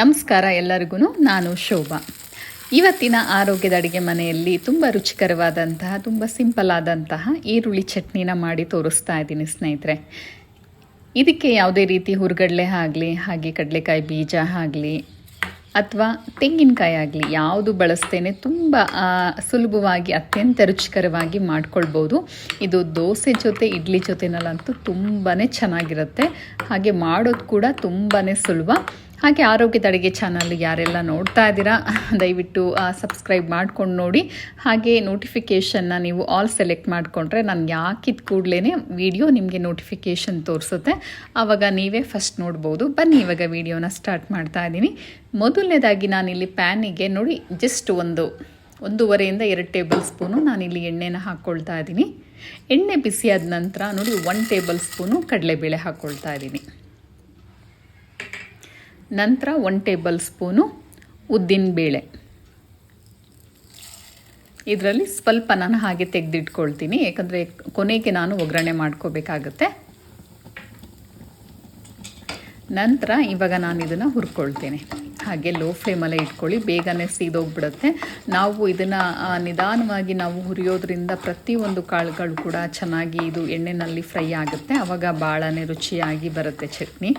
ನಮಸ್ಕಾರ ಎಲ್ಲರಿಗೂ ನಾನು ಶೋಭಾ. ಇವತ್ತಿನ ಆರೋಗ್ಯದ ಅಡುಗೆ ಮನೆಯಲ್ಲಿ ತುಂಬ ರುಚಿಕರವಾದಂತಹ, ತುಂಬ ಸಿಂಪಲ್ ಆದಂತಹ ಈರುಳ್ಳಿ ಚಟ್ನಿನ ಮಾಡಿ ತೋರಿಸ್ತಾ ಇದ್ದೀನಿ ಸ್ನೇಹಿತರೆ. ಇದಕ್ಕೆ ಯಾವುದೇ ರೀತಿ ಹುರುಗಡಲೆ ಆಗಲಿ, ಹಾಗೆ ಕಡಲೆಕಾಯಿ ಬೀಜ ಆಗಲಿ, ಅಥವಾ ತೆಂಗಿನಕಾಯಿ ಆಗಲಿ ಯಾವುದು ಬಳಸ್ತೇನೆ ತುಂಬ ಸುಲಭವಾಗಿ, ಅತ್ಯಂತ ರುಚಿಕರವಾಗಿ ಮಾಡ್ಕೊಳ್ಬೋದು. ಇದು ದೋಸೆ ಜೊತೆ, ಇಡ್ಲಿ ಜೊತೆನಲ್ಲಂತೂ ತುಂಬಾ ಚೆನ್ನಾಗಿರುತ್ತೆ. ಹಾಗೆ ಮಾಡೋದು ಕೂಡ ತುಂಬಾ ಸುಲಭ. ಹಾಗೆ ಆರೋಗ್ಯದ ಅಡುಗೆ ಚಾನಲ್ ಯಾರೆಲ್ಲ ನೋಡ್ತಾ ಇದ್ದೀರಾ, ದಯವಿಟ್ಟು ಸಬ್ಸ್ಕ್ರೈಬ್ ಮಾಡ್ಕೊಂಡು ನೋಡಿ. ಹಾಗೆ ನೋಟಿಫಿಕೇಷನ್ನ ನೀವು ಆಲ್ ಸೆಲೆಕ್ಟ್ ಮಾಡಿಕೊಂಡ್ರೆ ನಾನು ಯಾಕಿದ ಕೂಡಲೇ ವಿಡಿಯೋ ನಿಮಗೆ ನೋಟಿಫಿಕೇಷನ್ ತೋರಿಸುತ್ತೆ. ಆವಾಗ ನೀವೇ ಫಸ್ಟ್ ನೋಡ್ಬೋದು. ಬನ್ನಿ, ಇವಾಗ ವಿಡಿಯೋನ ಸ್ಟಾರ್ಟ್ ಮಾಡ್ತಾ ಇದ್ದೀನಿ. ಮೊದಲನೇದಾಗಿ ನಾನಿಲ್ಲಿ ಪ್ಯಾನಿಗೆ ನೋಡಿ ಜಸ್ಟ್ ಒಂದು, ಒಂದೂವರೆಯಿಂದ ಎರಡು ಟೇಬಲ್ ಸ್ಪೂನು ನಾನಿಲ್ಲಿ ಎಣ್ಣೆನ ಹಾಕ್ಕೊಳ್ತಾ ಇದ್ದೀನಿ. ಎಣ್ಣೆ ಬಿಸಿಯಾದ ನಂತರ ನೋಡಿ ಒನ್ ಟೇಬಲ್ ಸ್ಪೂನು ಕಡಲೆಬೇಳೆ ಹಾಕ್ಕೊಳ್ತಾ ಇದ್ದೀನಿ. ನಂತರ ಒನ್ ಟೇಬಲ್ ಸ್ಪೂನು ಉದ್ದಿನಬೇಳೆ ಇದರಲ್ಲಿ ಸ್ವಲ್ಪ ನಾನು ಹಾಗೆ ತೆಗೆದಿಟ್ಕೊಳ್ತೀನಿ. ಯಾಕಂದರೆ ಕೊನೆಗೆ ನಾನು ಒಗ್ಗರಣೆ ಮಾಡ್ಕೋಬೇಕಾಗತ್ತೆ. ನಂತರ ಇವಾಗ ನಾನು ಇದನ್ನು ಹುರ್ಕೊಳ್ತೇನೆ. ಹಾಗೆ ಲೋ ಫ್ಲೇಮಲ್ಲೇ ಇಟ್ಕೊಳ್ಳಿ. ಬೇಗನೆ ಸೀದೋಗ್ಬಿಡುತ್ತೆ. ನಾವು ಇದನ್ನು ನಿಧಾನವಾಗಿ ನಾವು ಹುರಿಯೋದ್ರಿಂದ ಪ್ರತಿಯೊಂದು ಕಾಳುಗಳು ಕೂಡ ಚೆನ್ನಾಗಿ ಇದು ಎಣ್ಣೆನಲ್ಲಿ ಫ್ರೈ ಆಗುತ್ತೆ. ಆವಾಗ ಭಾಳನೇ ರುಚಿಯಾಗಿ ಬರುತ್ತೆ ಚಟ್ನಿ.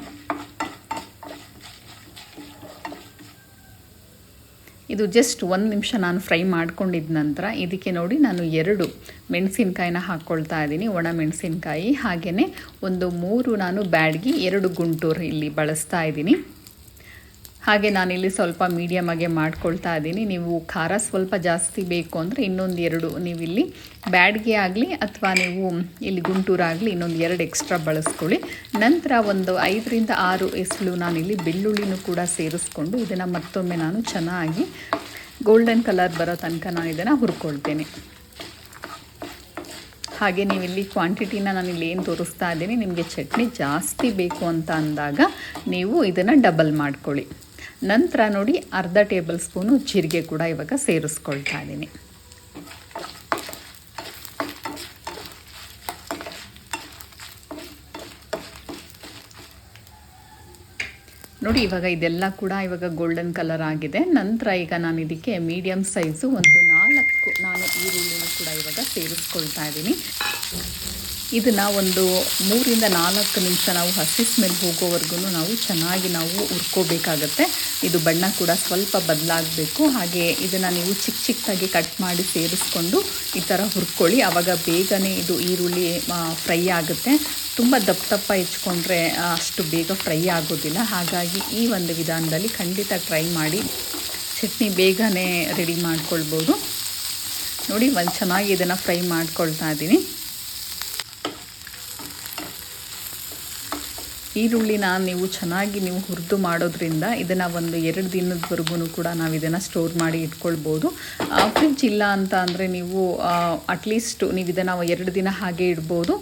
ಇದು ಜಸ್ಟ್ ಒಂದು ನಿಮಿಷ ನಾನು ಫ್ರೈ ಮಾಡ್ಕೊಂಡಿದ್ದ ನಂತರ ಇದಕ್ಕೆ ನೋಡಿ ನಾನು ಎರಡು ಮೆಣಸಿನ್ಕಾಯಿನ ಹಾಕ್ಕೊಳ್ತಾ ಇದ್ದೀನಿ ಒಣ ಮೆಣಸಿನ್ಕಾಯಿ ಹಾಗೆಯೇ ಒಂದು ಮೂರು ನಾನು ಬ್ಯಾಡ್ಗಿ ಎರಡು ಗುಂಟೂರು ಇಲ್ಲಿ ಬಳಸ್ತಾ ಇದ್ದೀನಿ ಹಾಗೆ ನಾನಿಲ್ಲಿ ಸ್ವಲ್ಪ ಮೀಡಿಯಮಾಗೆ ಮಾಡ್ಕೊಳ್ತಾ ಇದ್ದೀನಿ. ನೀವು ಖಾರ ಸ್ವಲ್ಪ ಜಾಸ್ತಿ ಬೇಕು ಅಂದರೆ ಇನ್ನೊಂದು ಎರಡು ನೀವಿಲ್ಲಿ ಬ್ಯಾಡ್ಗೆ ಆಗಲಿ ಅಥವಾ ನೀವು ಇಲ್ಲಿ ಗುಂಟೂರಾಗಲಿ ಇನ್ನೊಂದು ಎರಡು ಎಕ್ಸ್ಟ್ರಾ ಬಳಸ್ಕೊಳ್ಳಿ. ನಂತರ ಒಂದು ಐದರಿಂದ ಆರು ಎಸಳು ನಾನಿಲ್ಲಿ ಬೆಳ್ಳುಳ್ಳಿನೂ ಕೂಡ ಸೇರಿಸ್ಕೊಂಡು ಇದನ್ನು ಮತ್ತೊಮ್ಮೆ ನಾನು ಚೆನ್ನಾಗಿ ಗೋಲ್ಡನ್ ಕಲರ್ ಬರೋ ತನಕ ನಾನು ಇದನ್ನು ಹುರ್ಕೊಳ್ತೇನೆ. ಹಾಗೆ ನೀವಿಲ್ಲಿ ಕ್ವಾಂಟಿಟಿನ ನಾನು ಇಲ್ಲಿ ಏನು ತೋರಿಸ್ತಾ ಇದ್ದೀನಿ, ನಿಮಗೆ ಚಟ್ನಿ ಜಾಸ್ತಿ ಬೇಕು ಅಂತ ಅಂದಾಗ ನೀವು ಇದನ್ನು ಡಬಲ್ ಮಾಡ್ಕೊಳ್ಳಿ. ನಂತರ ನೋಡಿ ಅರ್ಧ ಟೇಬಲ್ ಸ್ಪೂನು ಜೀರಿಗೆ ಕೂಡ ಇವಾಗ ಸೇರಿಸ್ಕೊಳ್ತಾ ಇದ್ದೀನಿ ನೋಡಿ ಇವಾಗ ಇದೆಲ್ಲ ಕೂಡ ಇವಾಗ ಗೋಲ್ಡನ್ ಕಲರ್ ಆಗಿದೆ. ನಂತರ ಈಗ ನಾನು ಇದಕ್ಕೆ ಮೀಡಿಯಮ್ ಸೈಜು ಒಂದು ನಾಲ್ಕು ನಾನು ಈರುಳ್ಳಿನ ಕೂಡ ಇವಾಗ ಸೇರಿಸ್ಕೊಳ್ತಾ ಇದ್ದೀನಿ ಇದನ್ನು ಒಂದು ಮೂರಿಂದ ನಾಲ್ಕು ನಿಮಿಷ ನಾವು ಹಸಿ ಮೇಲೆ ಹೋಗೋವರೆಗೂ ನಾವು ಚೆನ್ನಾಗಿ ನಾವು ಹುರ್ಕೋಬೇಕಾಗತ್ತೆ. ಇದು ಬಣ್ಣ ಕೂಡ ಸ್ವಲ್ಪ ಬದಲಾಗಬೇಕು. ಹಾಗೆ ಇದನ್ನು ನೀವು ಚಿಕ್ಕ ಚಿಕ್ಕದಾಗಿ ಕಟ್ ಮಾಡಿ ಸೇರಿಸ್ಕೊಂಡು ಈ ಥರ ಹುರ್ಕೊಳ್ಳಿ. ಆವಾಗ ಬೇಗನೆ ಇದು ಈರುಳ್ಳಿ ಫ್ರೈ ಆಗುತ್ತೆ. ತುಂಬ ದಪ್ಪ ದಪ್ಪ ಹೆಚ್ಕೊಂಡ್ರೆ ಅಷ್ಟು ಬೇಗ ಫ್ರೈ ಆಗೋದಿಲ್ಲ. ಹಾಗಾಗಿ ಈ ಒಂದು ವಿಧಾನದಲ್ಲಿ ಖಂಡಿತ ಟ್ರೈ ಮಾಡಿ ಚಟ್ನಿ ಬೇಗನೆ ರೆಡಿ ಮಾಡ್ಕೊಳ್ಬೋದು. ನೋಡಿ ಒಂದು ಚೆನ್ನಾಗಿ ಇದನ್ನು ಫ್ರೈ ಮಾಡ್ಕೊಳ್ತಾ ಇದ್ದೀನಿ ಈರುಳ್ಳಿನ ನೀವು ಚೆನ್ನಾಗಿ ನೀವು ಹುರಿದು ಮಾಡೋದ್ರಿಂದ ಇದನ್ನು ಒಂದು ಎರಡು ದಿನದವರೆಗೂ ಕೂಡ ನಾವು ಇದನ್ನು ಸ್ಟೋರ್ ಮಾಡಿ ಇಟ್ಕೊಳ್ಬೋದು. ಫ್ರಿಜ್ ಇಲ್ಲ ಅಂತ ಅಂದರೆ ನೀವು ಅಟ್ಲೀಸ್ಟ್ ನೀವು ಇದನ್ನು ಎರಡು ದಿನ ಹಾಗೆ ಇಡ್ಬೋದು.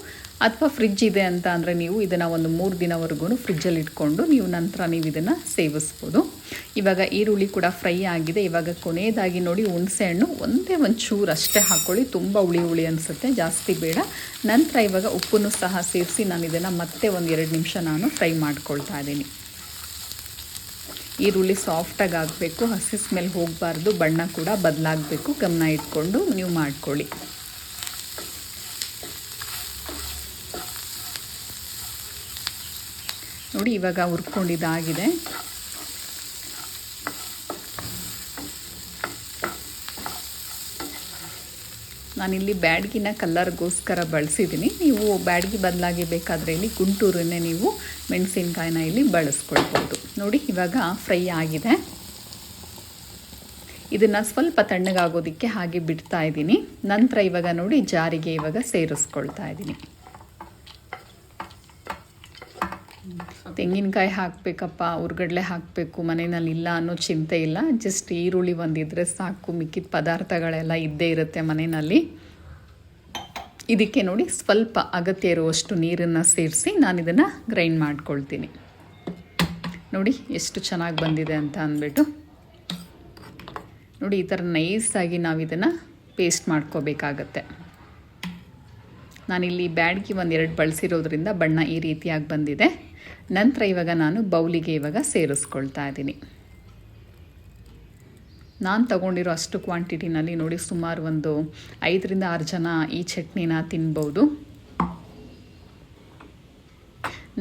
ಅಥವಾ ಫ್ರಿಜ್ ಇದೆ ಅಂತ ಅಂದರೆ ನೀವು ಇದನ್ನು ಒಂದು ಮೂರು ದಿನವರೆಗೂ ಫ್ರಿಜ್ಜಲ್ಲಿ ಇಟ್ಕೊಂಡು ನೀವು ನಂತರ ನೀವು ಇದನ್ನು ಸೇವಿಸ್ಬೋದು. ಇವಾಗ ಈರುಳ್ಳಿ ಕೂಡ ಫ್ರೈ ಆಗಿದೆ. ಇವಾಗ ಕೊನೆಯದಾಗಿ ನೋಡಿ ಹುಣಸೆ ಹಣ್ಣು ಒಂದೇ ಒಂದು ಚೂರು ಅಷ್ಟೇ ಹಾಕ್ಕೊಳ್ಳಿ ತುಂಬ ಹುಳಿ ಹುಳಿ ಅನಿಸುತ್ತೆ, ಜಾಸ್ತಿ ಬೇಡ. ನಂತರ ಇವಾಗ ಉಪ್ಪನ್ನು ಸಹ ಸೇರಿಸಿ ನಾನು ಇದನ್ನು ಮತ್ತೆ ಒಂದು ಎರಡು ನಿಮಿಷ ನಾನು ಫ್ರೈ ಮಾಡ್ಕೊಳ್ತಾ ಇದ್ದೀನಿ. ಈರುಳ್ಳಿ ಸಾಫ್ಟಾಗಿ ಆಗಬೇಕು, ಹಸಿ ಸ್ಮೆಲ್ ಹೋಗಬಾರ್ದು, ಬಣ್ಣ ಕೂಡ ಬದಲಾಗಬೇಕು. ಗಮನ ಇಟ್ಕೊಂಡು ನೀವು ಮಾಡ್ಕೊಳ್ಳಿ. ನೋಡಿ, ಇವಾಗ ಹುರ್ಕೊಂಡಿದ್ದಾಗಿದೆ. ನಾನಿಲ್ಲಿ ಬ್ಯಾಡ್ಗಿನ ಕಲ್ಲರ್ಗೋಸ್ಕರ ಬಳಸಿದ್ದೀನಿ. ನೀವು ಬ್ಯಾಡ್ಗಿ ಬದಲಾಗಿ ಬೇಕಾದರೆ ಇಲ್ಲಿ ಗುಂಟೂರನ್ನೇ ನೀವು ಮೆಣಸಿನ್ಕಾಯಿನ ಇಲ್ಲಿ ಬಳಸ್ಕೊಳ್ಬೋದು. ನೋಡಿ, ಇವಾಗ ಫ್ರೈ ಆಗಿದೆ. ಇದನ್ನು ಸ್ವಲ್ಪ ತಣ್ಣಗಾಗೋದಕ್ಕೆ ಹಾಗೆ ಬಿಡ್ತಾ ಇದ್ದೀನಿ. ನಂತರ ಇವಾಗ ನೋಡಿ, ಜಾರಿಗೆ ಇವಾಗ ಸೇರಿಸ್ಕೊಳ್ತಾ ಇದ್ದೀನಿ. ತೆಂಗಿನಕಾಯಿ ಹಾಕಬೇಕಪ್ಪ ಉರ್ಗಡ್ಲೆ ಹಾಕಬೇಕು ಮನೆಯಲ್ಲಿ ಇಲ್ಲ ಅನ್ನೋ ಚಿಂತೆ ಇಲ್ಲ. ಜಸ್ಟ್ ಈರುಳ್ಳಿ ಒಂದಿದ್ರೆ ಸಾಕು, ಮಿಕ್ಕಿದ ಪದಾರ್ಥಗಳೆಲ್ಲ ಇದ್ದೇ ಇರುತ್ತೆ ಮನೆಯಲ್ಲಿ ಇದಕ್ಕೆ ನೋಡಿ ಸ್ವಲ್ಪ ಅಗತ್ಯ ಇರುವಷ್ಟು ನೀರನ್ನು ಸೇರಿಸಿ ನಾನು ಇದನ್ನು ಗ್ರೈಂಡ್ ಮಾಡ್ಕೊಳ್ತೀನಿ. ನೋಡಿ ಎಷ್ಟು ಚೆನ್ನಾಗಿ ಬಂದಿದೆ ಅಂತ ಅಂದ್ಬಿಟ್ಟು. ನೋಡಿ ಈ ಥರ ನೈಸಾಗಿ ನಾವು ಇದನ್ನು ಪೇಸ್ಟ್ ಮಾಡ್ಕೋಬೇಕಾಗತ್ತೆ. ನಾನಿಲ್ಲಿ ಬ್ಯಾಡ್ಗಿ ಒಂದೆರಡು ಬಳಸಿರೋದ್ರಿಂದ ಬಣ್ಣ ಈ ರೀತಿಯಾಗಿ ಬಂದಿದೆ. ನಂತರ ಇವಾಗ ನಾನು ಬೌಲಿಗೆ ಇವಾಗ ಸೇರಿಸ್ಕೊಳ್ತಾ ಇದ್ದೀನಿ. ನಾನು ತಗೊಂಡಿರೋ ಅಷ್ಟು ಕ್ವಾಂಟಿಟಿನಲ್ಲಿ ನೋಡಿ ಸುಮಾರು ಒಂದು ಐದರಿಂದ ಆರು ಜನ ಈ ಚಟ್ನಿನ ತಿನ್ಬೋದು.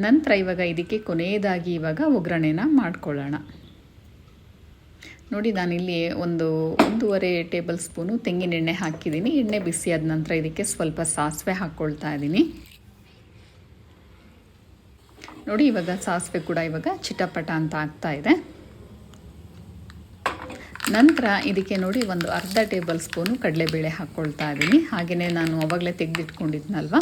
ನಂತರ ಇವಾಗ ಇದಕ್ಕೆ ಕೊನೆಯದಾಗಿ ಇವಾಗ ಒಗ್ಗರಣೆನ ಮಾಡ್ಕೊಳ್ಳೋಣ. ನೋಡಿ ನಾನಿಲ್ಲಿ ಒಂದು ಒಂದೂವರೆ ಟೇಬಲ್ ಸ್ಪೂನು ತೆಂಗಿನ ಎಣ್ಣೆ ಹಾಕಿದ್ದೀನಿ. ಎಣ್ಣೆ ಬಿಸಿ ಆದ ನಂತರ ಇದಕ್ಕೆ ಸ್ವಲ್ಪ ಸಾಸಿವೆ ಹಾಕ್ಕೊಳ್ತಾ ಇದ್ದೀನಿ. ನೋಡಿ ಇವಾಗ ಸಾಸಿವೆ ಕೂಡ ಇವಾಗ ಚಿಟಪಟ ಅಂತ ಆಗ್ತಾ ಇದೆ. ನಂತರ ಇದಕ್ಕೆ ನೋಡಿ ಒಂದು ಅರ್ಧ ಟೇಬಲ್ ಸ್ಪೂನು ಕಡಲೆಬೇಳೆ ಹಾಕ್ಕೊಳ್ತಾ ಇದ್ದೀನಿ. ಹಾಗೆಯೇ ನಾನು ಅವಾಗಲೇ ತೆಗೆದಿಟ್ಕೊಂಡಿದ್ನಲ್ವ?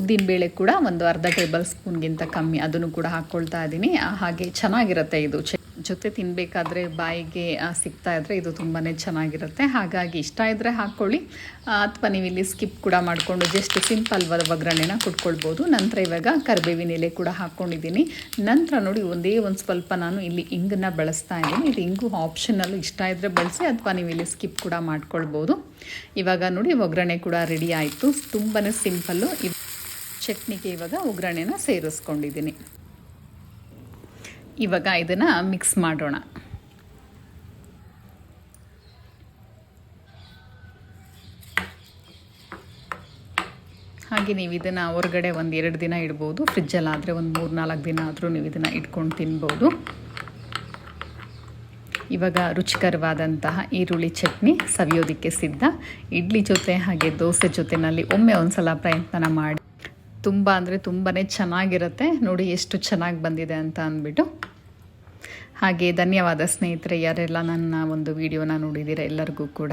ಉದ್ದಿನಬೇಳೆ ಕೂಡ ಒಂದು ಅರ್ಧ ಟೇಬಲ್ ಸ್ಪೂನ್ಗಿಂತ ಕಮ್ಮಿ ಅದನ್ನು ಕೂಡ ಹಾಕ್ಕೊಳ್ತಾ ಇದ್ದೀನಿ. ಹಾಗೆ ಚೆನ್ನಾಗಿರುತ್ತೆ ಇದು. ಜೊತೆ ತಿನ್ನಬೇಕಾದ್ರೆ ಬಾಯಿಗೆ ಸಿಗ್ತಾ ಇದ್ದರೆ ಇದು ತುಂಬಾ ಚೆನ್ನಾಗಿರುತ್ತೆ. ಹಾಗಾಗಿ ಇಷ್ಟ ಇದ್ದರೆ ಹಾಕ್ಕೊಳ್ಳಿ. ಅಥವಾ ನೀವು ಇಲ್ಲಿ ಸ್ಕಿಪ್ ಕೂಡ ಮಾಡಿಕೊಂಡು ಜಸ್ಟ್ ಸಿಂಪಲ್ ಒಗ್ಗರಣೆನ ಕುಟ್ಕೊಳ್ಬೋದು ನಂತರ ಇವಾಗ ಕರಿಬೇವಿನ ಎಲೆ ಕೂಡ ಹಾಕ್ಕೊಂಡಿದ್ದೀನಿ ನಂತರ ನೋಡಿ ಒಂದೇ ಒಂದು ಸ್ವಲ್ಪ ನಾನು ಇಲ್ಲಿ ಇಂಗನ್ನ ಬಳಸ್ತಾ ಇದ್ದೀನಿ. ಇದು ಇಂಗು ಆಪ್ಷನಲ್ಲೂ ಇಷ್ಟ ಇದ್ದರೆ ಬಳಸಿ, ಅಥವಾ ನೀವು ಇಲ್ಲಿ ಸ್ಕಿಪ್ ಕೂಡ ಮಾಡ್ಕೊಳ್ಬೋದು. ಇವಾಗ ನೋಡಿ ಒಗ್ಗರಣೆ ಕೂಡ ರೆಡಿ ಆಯಿತು. ತುಂಬಾ ಸಿಂಪಲ್ಲು. ಚಟ್ನಿಗೆ ಇವಾಗ ಒಗ್ಗರಣೆನ ಸೇರಿಸ್ಕೊಂಡಿದ್ದೀನಿ. ಇವಾಗ ಇದನ್ನು ಮಿಕ್ಸ್ ಮಾಡೋಣ. ಹಾಗೆ ನೀವು ಇದನ್ನು ಹೊರಗಡೆ ಒಂದು ಎರಡು ದಿನ ಇಡ್ಬೋದು. ಫ್ರಿಜ್ಜಲ್ಲಾದರೆ ಒಂದು ಮೂರು ನಾಲ್ಕು ದಿನ ಆದರೂ ನೀವು ಇದನ್ನು ಇಟ್ಕೊಂಡು ತಿನ್ಬೋದು. ಇವಾಗ ರುಚಿಕರವಾದಂತಹ ಈರುಳ್ಳಿ ಚಟ್ನಿ ಸವಿಯೋದಕ್ಕೆ ಸಿದ್ಧ. ಇಡ್ಲಿ ಜೊತೆ ಹಾಗೆ ದೋಸೆ ಜೊತೆಯಲ್ಲಿ ಒಮ್ಮೆ ಒಂದು ಸಲ ಪ್ರಯತ್ನ ಮಾಡಿ. ತುಂಬ ಅಂದರೆ ತುಂಬಾ ಚೆನ್ನಾಗಿರುತ್ತೆ. ನೋಡಿ ಎಷ್ಟು ಚೆನ್ನಾಗಿ ಬಂದಿದೆ ಅಂತ ಅಂದ್ಬಿಟ್ಟು. ಹಾಗೆ ಧನ್ಯವಾದ ಸ್ನೇಹಿತರೆ, ಯಾರೆಲ್ಲ ನನ್ನ ಒಂದು ವಿಡಿಯೋನ ನೋಡಿದ್ದೀರ ಎಲ್ಲರಿಗೂ ಕೂಡ.